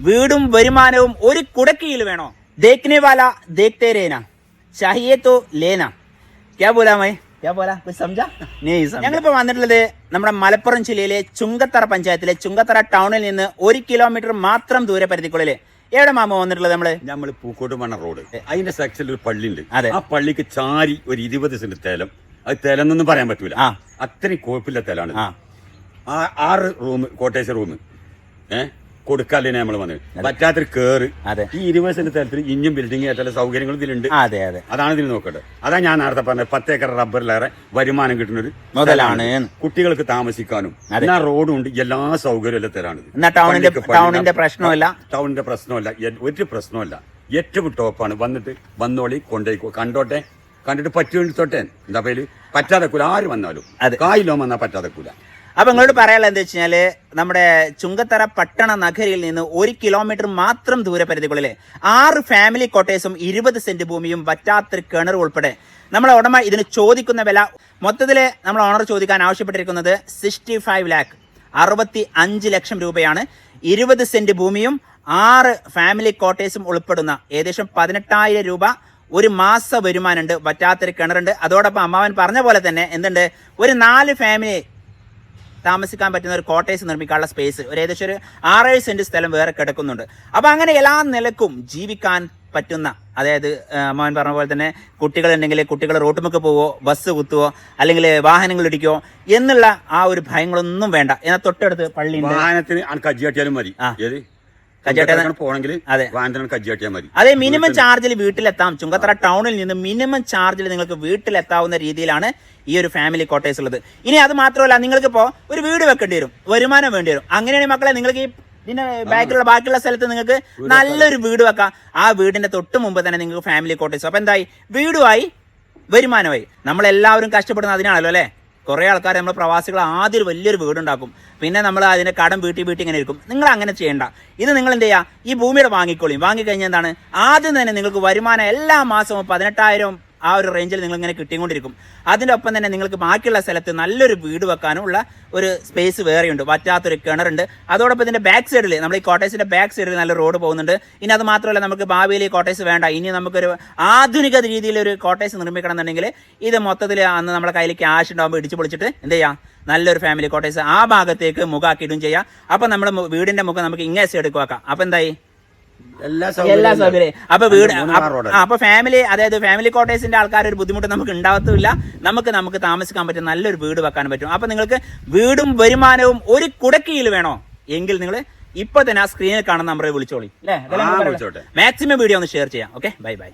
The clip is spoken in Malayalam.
വീടും വരുമാനവും ഒരു കുടക്കിയിൽ വേണോ? ദേഖ്നെ വാല ദേഖ്തേ രേന. ലേന. ക്യാ ബോലാ മൈ? ക്യാ ബോലാ? സംജാ ഞങ്ങളിപ്പോൾ വന്നിട്ടുള്ളത് നമ്മുടെ മലപ്പുറം ജില്ലയിലെ ചുങ്കത്തറ പഞ്ചായത്തിലെ ചുങ്കത്തറ ടൗണിൽ നിന്ന് ഒരു കിലോമീറ്റർ മാത്രം ദൂരെ പരിധിക്കുള്ളിൽ എവിടെ മാമ വന്നിട്ടുള്ളത് നമ്മൾ? നമ്മൾ പൂക്കോട്ട് മണ്ണ റോഡ്. അതിന്റെ സെക്ഷനിൽ ഒരു പള്ളി ഉണ്ട് അതെ. ആ പള്ളിക്ക് ചാരി ഒരു ഇരുപത് സെന്റ് തേലം. അത് തേലം എന്നൊന്നും പറയാൻ പറ്റൂല. ആ. അത്രയും കുഴപ്പമില്ല തേലാണ്. ആ. ആറ് റൂം കോട്ടേഴ്സ് റൂം. ഏഹ് കൊടുക്കാല്ലേ നമ്മൾ വന്നത്? പറ്റാത്തൊരു കേറ്. അതെ. ഈ ഇരുപത് സെന്റ് തലത്തിൽ ഇഞ്ഞും ബിൽഡിംഗ് ആയിട്ടുള്ള സൗകര്യങ്ങളും ഇതിലുണ്ട്. അതെ അതെ. അതാണ് ഇതിൽ നോക്കേണ്ടത്. അതാ ഞാൻ നേരത്തെ പറഞ്ഞത് പത്ത് ഏക്കർ റബ്ബറിലേറെ വരുമാനം കിട്ടുന്ന ഒരു മുതലാണ്. കുട്ടികൾക്ക് താമസിക്കാനും. എല്ലാ റോഡും ഉണ്ട് എല്ലാ സൗകര്യവും തരാണ് എന്നാ ടൗണിന്റെ പ്രശ്നമല്ല ടൗണിന്റെ പ്രശ്നമല്ല ഒരു പ്രശ്നമല്ല ഏറ്റവും ടോപ്പാണ്. വന്നിട്ട് വന്നോളി കൊണ്ടേക്കോ കണ്ടോട്ടെ? കണ്ടിട്ട് പറ്റുത്തോട്ടെ എന്താ പേര്? പറ്റാതെ കൂല. ആര് വന്നാലും. കായിലോ വന്നാൽ പറ്റാതെ കൂല. അപ്പൊ നിങ്ങളോട് പറയാനുള്ള എന്താ വെച്ച് കഴിഞ്ഞാൽ നമ്മുടെ ചുങ്കത്തറ പട്ടണ നഗരിയിൽ നിന്ന് ഒരു കിലോമീറ്റർ മാത്രം ദൂരപരിധിക്കുള്ളിൽ ആറ് ഫാമിലി കോട്ടേഴ്സും ഇരുപത് സെന്റ് ഭൂമിയും വറ്റാത്തൊരു കിണർ ഉൾപ്പെടെ നമ്മളെ ഉടമ ഇതിന് ചോദിക്കുന്ന വില മൊത്തത്തിൽ നമ്മൾ ഓണർ ചോദിക്കാൻ ആവശ്യപ്പെട്ടിരിക്കുന്നത് സിക്സ്റ്റി ഫൈവ് ലാക്ക് അറുപത്തി അഞ്ച് ലക്ഷം രൂപയാണ്. ഇരുപത് സെന്റ് ഭൂമിയും ആറ് ഫാമിലി കോട്ടേഴ്സും ഉൾപ്പെടുന്ന ഏകദേശം പതിനെട്ടായിരം രൂപ ഒരു മാസ വരുമാനമുണ്ട് വറ്റാത്തൊരു കിണറുണ്ട്. അതോടൊപ്പം അമ്മാവൻ പറഞ്ഞ പോലെ തന്നെ എന്തുണ്ട്? ഒരു നാല് ഫാമിലി താമസിക്കാൻ പറ്റുന്ന ഒരു കോട്ടേഴ്സ് നിർമ്മിക്കാനുള്ള സ്പേസ്. ഒരു ഏകദേശം ഒരു ആറേഴ് സെന്റ് സ്ഥലം വേറെ കിടക്കുന്നുണ്ട്. അപ്പൊ അങ്ങനെ എല്ലാ നിലക്കും ജീവിക്കാൻ പറ്റുന്ന അതായത് മോൻ പറഞ്ഞ പോലെ തന്നെ കുട്ടികളുണ്ടെങ്കിൽ കുട്ടികൾ റോട്ടുമുക്ക് പോവോ ബസ് കുത്തുവോ അല്ലെങ്കിൽ വാഹനങ്ങൾ ഇടിക്കോ എന്നുള്ള ആ ഒരു ഭയങ്ങളൊന്നും വേണ്ട. എന്നാൽ തൊട്ടടുത്ത് പള്ളി വാഹനത്തിന് മതി. പോണെങ്കിൽ അതെ. മിനിമം ചാർജിൽ വീട്ടിലെത്താം. ചുങ്കത്തറ ടൗണിൽ നിന്ന് മിനിമം ചാർജിൽ നിങ്ങൾക്ക് വീട്ടിലെത്താവുന്ന രീതിയിലാണ് ഈ ഒരു ഫാമിലി കോട്ടേഴ്സ് ഉള്ളത്. ഇനി അത് മാത്രമല്ല നിങ്ങൾക്ക് ഇപ്പോ ഒരു വീട് വെക്കേണ്ടി വരും. വരുമാനം വേണ്ടി വരും. അങ്ങനെയാണെങ്കിൽ മക്കളെ നിങ്ങൾക്ക് ഈ ഇതിന്റെ ബാക്കിലുള്ള ബാക്കിയുള്ള സ്ഥലത്ത് നിങ്ങൾക്ക് നല്ലൊരു വീട് വെക്കാം. ആ വീടിന്റെ തൊട്ട് മുമ്പ് തന്നെ നിങ്ങൾക്ക് ഫാമിലി കോട്ടേഴ്സ് അപ്പൊ എന്തായി? വീടുമായി വരുമാനമായി. നമ്മളെല്ലാവരും കഷ്ടപ്പെടുന്നത് അതിനാണല്ലോ അല്ലേ? കുറെ ആൾക്കാർ നമ്മൾ പ്രവാസികൾ ആദ്യം ഒരു വലിയൊരു വീടുണ്ടാക്കും. പിന്നെ നമ്മൾ അതിനെ കടം വീട്ടി വീട്ടി ഇങ്ങനെ ഇരിക്കും. നിങ്ങൾ അങ്ങനെ ചെയ്യേണ്ട. ഇത് നിങ്ങൾ എന്ത് ചെയ്യുക ഈ ഭൂമിയുടെ വാങ്ങിക്കോളിയും വാങ്ങിക്കഴിഞ്ഞാൽ എന്താണ്? ആദ്യം തന്നെ നിങ്ങൾക്ക് വരുമാനം എല്ലാ മാസവും പതിനെട്ടായിരം ആ ഒരു റേഞ്ചിൽ നിങ്ങൾ ഇങ്ങനെ കിട്ടിക്കൊണ്ടിരിക്കും. അതിന്റെ ഒപ്പം തന്നെ നിങ്ങൾക്ക് ബാക്കിയുള്ള സ്ഥലത്ത് നല്ലൊരു വീട് വെക്കാനുള്ള ഒരു സ്പേസ് വേറെയുണ്ട്. വറ്റാത്തൊരു കിണറുണ്ട്. അതോടൊപ്പം ഇതിന്റെ ബാക്ക് സൈഡിൽ നമ്മൾ ഈ കോട്ടേഴ്സിന്റെ ബാക്ക് സൈഡിൽ നല്ല റോഡ് പോകുന്നുണ്ട്. ഇനി അത് മാത്രമല്ല നമുക്ക് ഭാവിയിൽ ഈ കോട്ടേഴ്സ് വേണ്ട. ഇനി നമുക്കൊരു ആധുനിക രീതിയിലൊരു കോട്ടേഴ്സ് നിർമ്മിക്കണം എന്നുണ്ടെങ്കിൽ ഇത് മൊത്തത്തിൽ അന്ന് നമ്മുടെ കയ്യിൽ ക്യാഷ് ഉണ്ടാകുമ്പോൾ ഇടിച്ചു പൊളിച്ചിട്ട് എന്ത് ചെയ്യാം? നല്ലൊരു ഫാമിലി കോട്ടേഴ്സ് ആ ഭാഗത്തേക്ക് മുഖാക്കിയിടും ചെയ്യാം. അപ്പം നമ്മുടെ വീടിന്റെ മുഖം നമുക്ക് ഇങ്ങനെ സൈഡ് വെക്കാം അപ്പം എന്തായി? എല്ലാ സൗകര്യം അപ്പൊ വീട് അപ്പ- ഫാമിലി അതായത് ഫാമിലി കോട്ടേഴ്സിന്റെ ആൾക്കാർ ഒരു ബുദ്ധിമുട്ട് നമുക്ക് ഉണ്ടാവത്തില്ല നമുക്ക് നമുക്ക് താമസിക്കാൻ പറ്റും നല്ലൊരു വീട് വെക്കാൻ പറ്റും. അപ്പൊ നിങ്ങൾക്ക് വീടും വരുമാനവും ഒരു കുടക്കിയിൽ വേണോ? എങ്കിൽ നിങ്ങൾ ഇപ്പൊ തന്നെ ആ സ്ക്രീനിൽ കാണുന്ന നമ്പറെ വിളിച്ചോളി. മാക്സിമം വീഡിയോ ഒന്ന് ഷെയർ ചെയ്യാം. Okay bye bye